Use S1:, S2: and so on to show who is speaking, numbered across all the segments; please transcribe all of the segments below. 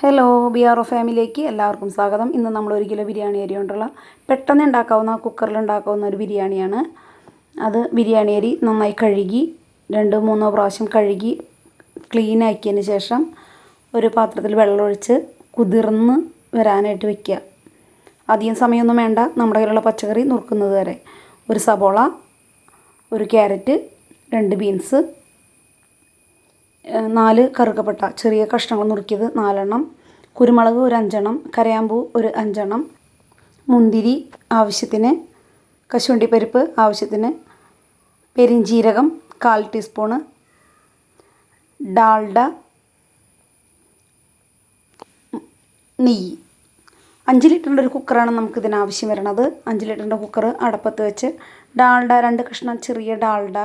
S1: Hello B R O ഫാമിലിയിലേക്ക് എല്ലാവർക്കും സ്വാഗതം. ഇന്ന് നമ്മൾ ഒരു കിലോ ബിരിയാണി അരി കൊണ്ടുള്ള പെട്ടെന്ന് ഉണ്ടാക്കാവുന്ന കുക്കറിൽ ഉണ്ടാക്കാവുന്ന ഒരു ബിരിയാണിയാണ്. അത് ബിരിയാണി അരി നന്നായി കഴുകി രണ്ട് മൂന്നോ പ്രാവശ്യം കഴുകി ക്ലീൻ ആക്കിയതിന് ശേഷം ഒരു പാത്രത്തിൽ വെള്ളമൊഴിച്ച് കുതിർന്ന് വരാനായിട്ട് വെക്കുക. അധികം സമയമൊന്നും വേണ്ട. നമ്മുടെ കയ്യിലുള്ള പച്ചക്കറി നുറുക്കുന്നത് വരെ. ഒരു സബോള ഒരു ക്യാരറ്റ് രണ്ട് ബീൻസ് നാല് കറുകപ്പട്ട ചെറിയ കഷ്ണങ്ങൾ നുറുക്കിയത് നാലെണ്ണം കുരുമുളക് ഒരു അഞ്ചെണ്ണം കരയാമ്പൂ ഒരു അഞ്ചെണ്ണം മുന്തിരി ആവശ്യത്തിന് കശുവണ്ടിപ്പരിപ്പ് ആവശ്യത്തിന് പെരിഞ്ജീരകം കാൽ ടീസ്പൂണ് ഡാൾഡ നെയ്യ്. അഞ്ച് ലിറ്ററിന്റെ ഒരു കുക്കറാണ് നമുക്ക് ഇതിന് ആവശ്യം വരുന്നത് അഞ്ച് ലിറ്ററിന്റെ കുക്കർ അടപ്പത്ത് വെച്ച് ഡാൾഡ രണ്ട് കഷ്ണം ചെറിയ ഡാൾഡ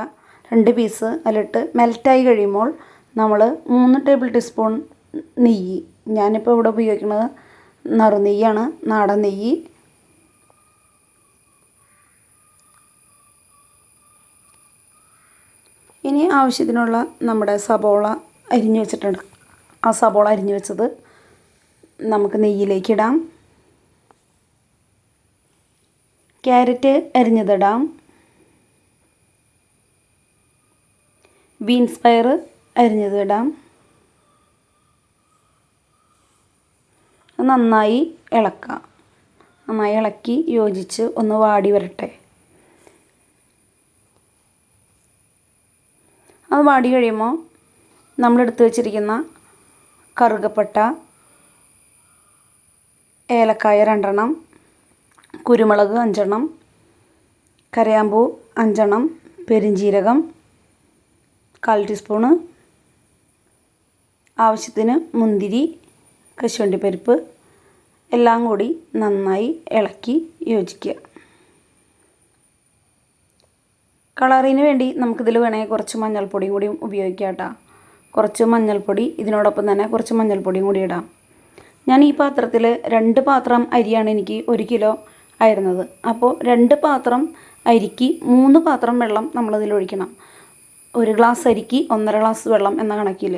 S1: രണ്ട് പീസ് അതിലിട്ട് മെൽറ്റായി കഴിയുമ്പോൾ നമ്മൾ മൂന്ന് ടേബിൾ ടീസ്പൂൺ നെയ്യ്. ഞാനിപ്പോൾ ഇവിടെ ഉപയോഗിക്കുന്നത് നറുനെയ്യാണ് നാടൻ നെയ്യ്. ഇനി ആവശ്യത്തിനുള്ള നമ്മുടെ സബോള അരിഞ്ഞു വെച്ചിട്ടുണ്ട്. ആ സബോള അരിഞ്ഞു വെച്ചത് നമുക്ക് നെയ്യിലേക്ക് ഇടാം. ക്യാരറ്റ് അരിഞ്ഞതിടാം. ബീൻസ് പയർ അരിഞ്ഞതിടാം നന്നായി ഇളക്കാം. നന്നായി ഇളക്കി യോജിച്ച് ഒന്ന് വാടി വരട്ടെ. അത് വാടി കഴിയുമ്പോൾ നമ്മളെടുത്ത് വെച്ചിരിക്കുന്ന കറുകപ്പട്ട ഏലക്കായ രണ്ടെണ്ണം കുരുമുളക് അഞ്ചെണ്ണം കരയാമ്പൂ അഞ്ചെണ്ണം പെരിഞ്ജീരകം കാൽ ടീസ്പൂണ് ആവശ്യത്തിന് മുന്തിരി കശുവണ്ടി പരിപ്പ് എല്ലാം കൂടി നന്നായി ഇളക്കി യോജിക്കുക. കളറിന് വേണ്ടി നമുക്കിതിൽ വേണമെങ്കിൽ കുറച്ച് മഞ്ഞൾപ്പൊടിയും കൂടി ഉപയോഗിക്കാം കേട്ടോ. കുറച്ച് മഞ്ഞൾപ്പൊടി ഇതിനോടൊപ്പം തന്നെ കുറച്ച് മഞ്ഞൾപ്പൊടിയും കൂടി ഇടാം. ഞാൻ ഈ പാത്രത്തിൽ രണ്ട് പാത്രം അരിയാണ് എനിക്ക് ഒരു കിലോ ആയിരുന്നത്. അപ്പോൾ രണ്ട് പാത്രം അരിക്ക് മൂന്ന് പാത്രം വെള്ളം നമ്മളതിൽ ഒഴിക്കണം. ഒരു ഗ്ലാസ് അരിക്ക് ഒന്നര ഗ്ലാസ് വെള്ളം എന്ന കണക്കിൽ.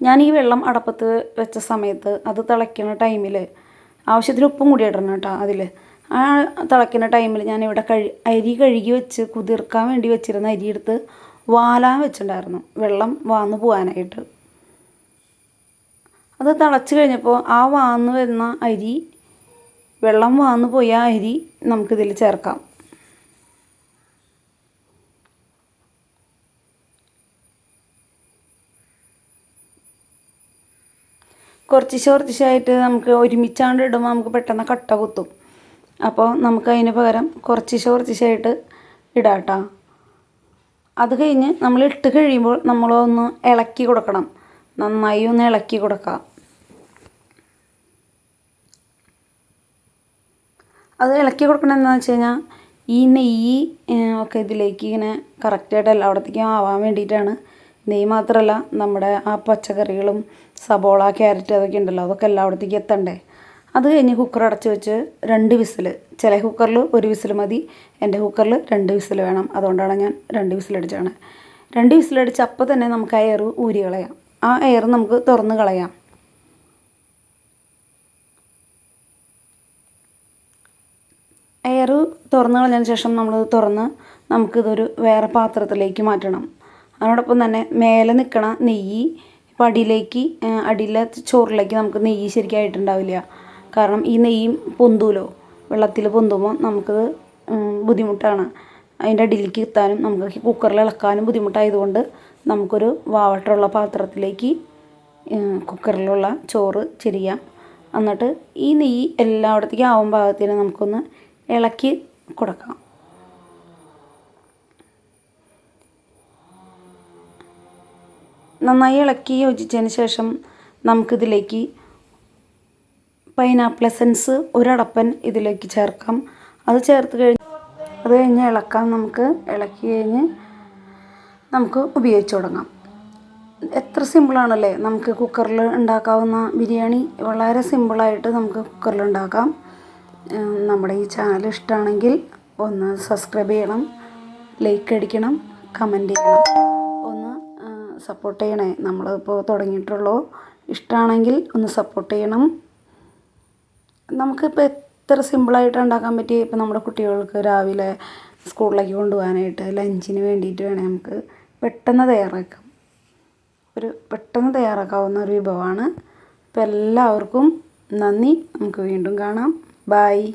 S1: ഞാൻ ഈ വെള്ളം അടപ്പത്ത് വെച്ച സമയത്ത് അത് തിളയ്ക്കുന്ന ടൈമിൽ ആവശ്യത്തിന് ഉപ്പും കൂടി ഇടണം കേട്ടോ അതിൽ ആ തിളയ്ക്കുന്ന ടൈമിൽ ഞാൻ ഇവിടെ കഴി അരി കഴുകി വെച്ച് കുതിർക്കാൻ വേണ്ടി വെച്ചിരുന്ന അരി എടുത്ത് വാലാൻ വെച്ചിട്ടുണ്ടായിരുന്നു. വെള്ളം വാന്ന് പോകാനായിട്ട് അത് തിളച്ച് കഴിഞ്ഞപ്പോൾ ആ വാന്ന് വരുന്ന അരി വെള്ളം വാന്ന് പോയ അരി നമുക്കിതിൽ ചേർക്കാം. കുറച്ചിശ കുറച്ചിശായിട്ട് നമുക്ക് ഒരുമിച്ചാണ്ട് ഇടുമ്പോൾ നമുക്ക് പെട്ടെന്ന് കട്ട കുത്തും. അപ്പോൾ നമുക്ക് അതിന് പകരം കുറച്ച് കുറച്ചിശായിട്ട് ഇടാം അത് കഴിഞ്ഞ് നമ്മൾ ഇട്ട് കഴിയുമ്പോൾ നമ്മളൊന്ന് ഇളക്കി കൊടുക്കണം. നന്നായി ഒന്ന് ഇളക്കി കൊടുക്കാം. അത് ഇളക്കി കൊടുക്കണം എന്താണെന്ന് വെച്ച് കഴിഞ്ഞാൽ ഈ നെയ്യ് ഒക്കെ ഇതിലേക്ക് ഇങ്ങനെ കറക്റ്റായിട്ട് എല്ലായിടത്തേക്കും ആവാൻ വേണ്ടിയിട്ടാണ് നെയ്യ് മാത്രമല്ല നമ്മുടെ ആ പച്ചക്കറികളും സബോള ക്യാരറ്റ് അതൊക്കെ ഉണ്ടല്ലോ അതൊക്കെ എല്ലായിടത്തേക്കും എത്തണ്ടേ? അത് കഴിഞ്ഞ് കുക്കർ അടച്ച് വെച്ച് രണ്ട് വിസിൽ ചില കുക്കറിൽ ഒരു വിസിൽ മതി എന്റെ കുക്കറിൽ രണ്ട് വിസിൽ വേണം. അതുകൊണ്ടാണ് ഞാൻ രണ്ട് വിസിലടിച്ചാണ് രണ്ട് വിസിലടിച്ച് അപ്പം തന്നെ നമുക്ക് ആ എയർ ഊരി കളയാം. ആ എയർ നമുക്ക് തുറന്ന് കളയാം. എയർ തുറന്ന് കളഞ്ഞതിന് ശേഷം നമ്മൾ തുറന്ന് നമുക്കിതൊരു വേറെ പാത്രത്തിലേക്ക് മാറ്റണം. അതിനോടൊപ്പം തന്നെ മേലെ നിൽക്കണ നെയ്യ് ഇപ്പോൾ അടിയിലേക്ക് അടിയിലെ ചോറിലേക്ക് നമുക്ക് നെയ്യ് ശരിക്കായിട്ടുണ്ടാവില്ല. കാരണം ഈ നെയ്യും പൊന്തൂലോ? വെള്ളത്തിൽ പൊന്തുമ്പോൾ നമുക്ക് ബുദ്ധിമുട്ടാണ്. അതിന്റെ അടിയിലേക്ക് എത്താനും നമുക്ക് കുക്കറിൽ ഇളക്കാനും ബുദ്ധിമുട്ടായതുകൊണ്ട് നമുക്കൊരു വാവട്ടമുള്ള പാത്രത്തിലേക്ക് കുക്കറിലുള്ള ചോറ് ചെരിയാം. എന്നിട്ട് ഈ നെയ്യ് എല്ലായിടത്തേക്കും ആവും ഭാഗത്തിന് നമുക്കൊന്ന് ഇളക്കി കൊടുക്കാം നന്നായി ഇളക്കി യോജിച്ചതിന് ശേഷം നമുക്കിതിലേക്ക് പൈനാപ്പിൾ എസൻസ് ഒരടപ്പൻ ഇതിലേക്ക് ചേർക്കാം. അത് ചേർത്ത് കഴിഞ്ഞ് അത് കഴിഞ്ഞ് ഇളക്കാം നമുക്ക് ഇളക്കി കഴിഞ്ഞ് നമുക്ക് ഉപയോഗിച്ച് തുടങ്ങാം. എത്ര സിമ്പിളാണല്ലേ നമുക്ക് കുക്കറിൽ ഉണ്ടാക്കാവുന്ന ബിരിയാണി വളരെ സിമ്പിളായിട്ട് നമുക്ക് കുക്കറിൽ ഉണ്ടാക്കാം. നമ്മുടെ ഈ ചാനൽ ഇഷ്ടമാണെങ്കിൽ ഒന്ന് സബ്സ്ക്രൈബ് ചെയ്യണം ലൈക്ക് അടിക്കണം കമന്റ് ചെയ്യണം. സപ്പോർട്ട് ചെയ്യണേ. നമ്മളിപ്പോൾ തുടങ്ങിയിട്ടുള്ളൂ. ഇഷ്ടമാണെങ്കിൽ ഒന്ന് സപ്പോർട്ട് ചെയ്യണം. നമുക്കിപ്പോൾ എത്ര സിമ്പിളായിട്ട് ഉണ്ടാക്കാൻ പറ്റിയ ഇപ്പോൾ നമ്മുടെ കുട്ടികൾക്ക് രാവിലെ സ്കൂളിലേക്ക് കൊണ്ടുപോകാനായിട്ട് ലഞ്ചിന് വേണ്ടിയിട്ട് വേണേൽ നമുക്ക് പെട്ടെന്ന് തയ്യാറാക്കാം. ഒരു പെട്ടെന്ന് തയ്യാറാക്കാവുന്ന ഒരു വിഭവമാണ്. അപ്പോൾ എല്ലാവർക്കും നന്ദി. നമുക്ക് വീണ്ടും കാണാം. ബായ്